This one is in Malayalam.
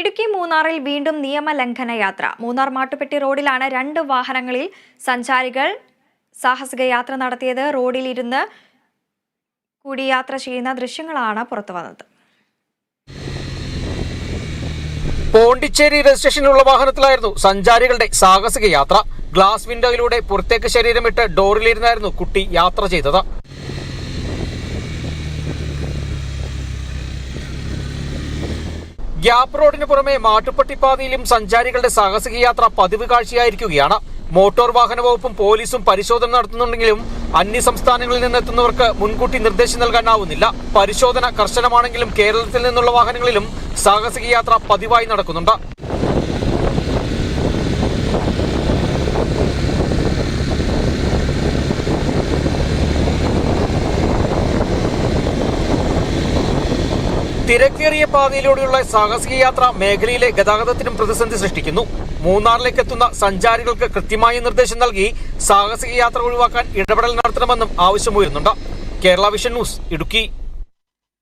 ഇടുക്കി മൂന്നാറിൽ വീണ്ടും നിയമലംഘന യാത്ര. മൂന്നാർ മാട്ടുപെട്ടി റോഡിലാണ് രണ്ട് വാഹനങ്ങളിൽ സഞ്ചാരികൾ സാഹസിക യാത്ര നടത്തിയത്. റോഡിലിരുന്ന് കൂടി യാത്ര ചെയ്യുന്ന ദൃശ്യങ്ങളാണ് പുറത്തു വന്നത്. പോണ്ടിച്ചേരി രജിസ്ട്രേഷനിലുള്ള വാഹനത്തിലായിരുന്നു സഞ്ചാരികളുടെ സാഹസിക യാത്ര. ഗ്ലാസ് വിൻഡോയിലൂടെ പുറത്തേക്ക് ശരീരമിട്ട് ഡോറിലിരുന്നായിരുന്നു കുട്ടി യാത്ര ചെയ്തത്. ഗ്യാപ്പ് റോഡിന് പുറമെ മാട്ടുപ്പെട്ടി പാതയിലും സഞ്ചാരികളുടെ സാഹസിക യാത്ര പതിവ് കാഴ്ചയായിരിക്കുകയാണ്. മോട്ടോർ വാഹന വകുപ്പും പോലീസും പരിശോധന നടത്തുന്നുണ്ടെങ്കിലും അന്യ സംസ്ഥാനങ്ങളിൽ നിന്നെത്തുന്നവർക്ക് മുൻകൂട്ടി നിർദ്ദേശം നൽകാനാവുന്നില്ല. പരിശോധന കർശനമാണെങ്കിലും കേരളത്തിൽ നിന്നുള്ള വാഹനങ്ങളിലും സാഹസിക യാത്ര പതിവായി നടക്കുന്നുണ്ട്. തിരക്കേറിയ പാതയിലൂടെയുള്ള സാഹസിക യാത്ര മേഖലയിലെ ഗതാഗതത്തിനും പ്രതിസന്ധി സൃഷ്ടിക്കുന്നു. മൂന്നാറിലേക്ക് എത്തുന്ന സഞ്ചാരികൾക്ക് കൃത്യമായ നിർദ്ദേശം നൽകി സാഹസിക യാത്ര ഒഴിവാക്കാൻ ഇടപെടൽ നടത്തണമെന്നും ആവശ്യമുയരുന്നുണ്ട്. Kerala vision news Idukki.